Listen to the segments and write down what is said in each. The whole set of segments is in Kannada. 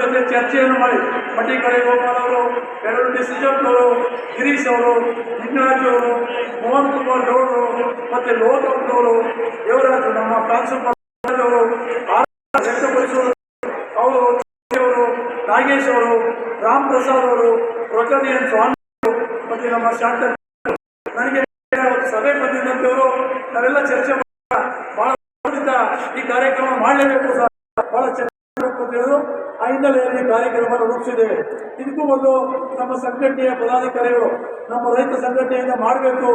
ಜೊತೆ ಚರ್ಚೆಯನ್ನು ಮಾಡಿ ಮಟ್ಟಿಕಡೆ ಗೋಪಾಲ್ ಅವರು ಎರಡು ಡಿಸಿಜನ್ ಅವರು ಗಿರೀಶ್ ಅವರು ಲಿಂಗರಾಜ್ ಅವರು, ಮೋಹನ್ ಕುಮಾರ್ ಗೌಡರು ಮತ್ತು ಲೋಕಪ್ಪನವರು ದೇವರಾಜ್ ನಮ್ಮ ಪ್ರಾಂಶುಪಾಲ ಅವರು ವ್ಯಕ್ತಪಡಿಸುವರು ಅವರು ಅವರು, ನಾಗೇಶ್ ಅವರು, ರಾಮ್ ಪ್ರಸಾದ್ ಅವರು ರೊಟರಿಯನ್ ಸ್ವಾಮಿ ಮತ್ತು ನಮ್ಮ ಶಾಂತ ನನಗೆ ಸಭೆ ಬಂದಿದ್ದಂಥವರು, ನಾವೆಲ್ಲ ಚರ್ಚೆ ಬಹಳ ಈ ಕಾರ್ಯಕ್ರಮ ಮಾಡಲೇಬೇಕು ಸರ್. ಬಹಳ ಚೆನ್ನಾಗಿ ಅಂತ ಹೇಳಿದ್ರು. ಹಿನ್ನೆಲೆಯಲ್ಲಿ ಕಾರ್ಯಕ್ರಮ ರೂಪಿಸಿದೆ. ಇದಕ್ಕೂ ಒಂದು ನಮ್ಮ ಸಂಘಟನೆಯ ಪದಾಧಿಕಾರಿಗಳು ನಮ್ಮ ರೈತ ಸಂಘಟನೆಯಿಂದ ಮಾಡಬೇಕು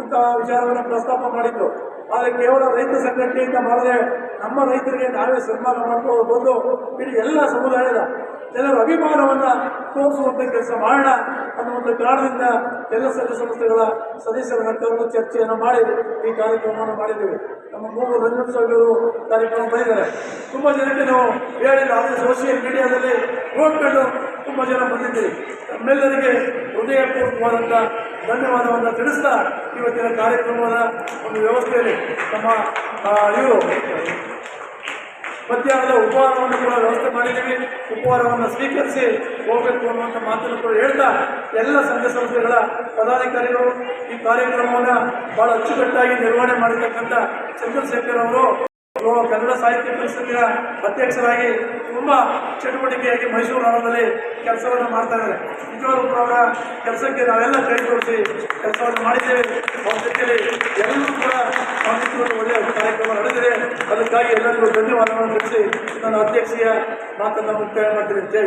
ಅಂತ ವಿಚಾರವನ್ನು ಪ್ರಸ್ತಾಪ ಮಾಡಿದ್ರು ಆದರೆ ಕೇವಲ ರೈತ ಸಂಘಟನೆಯಿಂದ ಮಾಡದೆ ನಮ್ಮ ರೈತರಿಗೆ ನಾವೇ ಸನ್ಮಾನ ಮಾಡ್ಕೋ ಬಂದು ಇಡೀ ಎಲ್ಲ ಸಮುದಾಯದ ಜನರ ಅಭಿಮಾನವನ್ನು ತೋರಿಸುವಂಥ ಕೆಲಸ ಮಾಡೋಣ ಒಂದು ಕಾರಣದಿಂದ ಎಲ್ಲ ಸಂಘ ಸಂಸ್ಥೆಗಳ ಸದಸ್ಯರ ಕರೆದು ಚರ್ಚೆಯನ್ನು ಮಾಡಿ ಈ ಕಾರ್ಯಕ್ರಮವನ್ನು ಮಾಡಿದ್ದೇವೆ. ನಮ್ಮ ಮೂರು ರಂಜನ್ ಕಾರ್ಯಕ್ರಮ ಬಂದಿದ್ದಾರೆ ತುಂಬ ಜನಕ್ಕೆ ನಾವು ಹೇಳಿಲ್ಲ ಆದರೆ ಸೋಷಿಯಲ್ ಮೀಡಿಯಾದಲ್ಲಿ ನೋಡ್ಕೊಂಡು ತುಂಬ ಜನ ಬಂದಿದ್ದೀವಿ ನಮ್ಮೆಲ್ಲರಿಗೆ ಹೃದಯಪೂರ್ವಕವಾದಂಥ ಧನ್ಯವಾದವನ್ನು ತಿಳಿಸ್ತಾ ಇವತ್ತಿನ ಕಾರ್ಯಕ್ರಮದ ಒಂದು ವ್ಯವಸ್ಥೆಯಲ್ಲಿ ನಮ್ಮ ಇವರು ಮಧ್ಯಾಹ್ನದ ಉಪಹಾರವನ್ನು ಕೂಡ ವ್ಯವಸ್ಥೆ ಮಾಡಿದ್ದೀವಿ. ಉಪಹಾರವನ್ನು ಸ್ವೀಕರಿಸಿ ಹೋಗಬೇಕು ಅನ್ನುವಂಥ ಮಾತನ್ನು ಕೂಡ ಹೇಳ್ತಾ ಎಲ್ಲ ಸಂಘ ಸಂಸ್ಥೆಗಳ ಪದಾಧಿಕಾರಿಗಳು ಈ ಕಾರ್ಯಕ್ರಮವನ್ನು ಬಹಳ ಅಚ್ಚುಕಟ್ಟಾಗಿ ನಿರ್ವಹಣೆ ಮಾಡಿರ್ತಕ್ಕಂಥ ಚಂದ್ರಶೇಖರ್ ಅವರು ಕನ್ನಡ ಸಾಹಿತ್ಯ ಪರಿಷತ್ತಿನ ಅಧ್ಯಕ್ಷರಾಗಿ ತುಂಬ ಚಟುವಟಿಕೆಯಾಗಿ ಮೈಸೂರು ನಗರದಲ್ಲಿ ಕೆಲಸವನ್ನು ಮಾಡ್ತಾ ಇದ್ದಾರೆ. ನಿಜವಾಗ್ಲೂ ಅವರ ಕೆಲಸಕ್ಕೆ ನಾವೆಲ್ಲ ಕೈ ಜೋಡಿಸಿ ಕೆಲಸವನ್ನು ಮಾಡಿದ್ದೇವೆ. ಎಲ್ಲರೂ ಅದಕ್ಕಾಗಿ ಎಲ್ಲರಿಗೂ ಧನ್ಯವಾದಗಳನ್ನು ತಿಳಿಸಿ ನನ್ನ ಅಧ್ಯಕ್ಷೀಯ ಮಾತನ್ನು ಮುಕ್ತಾಯ ಮಾಡ್ತೀನಿ ಜೈ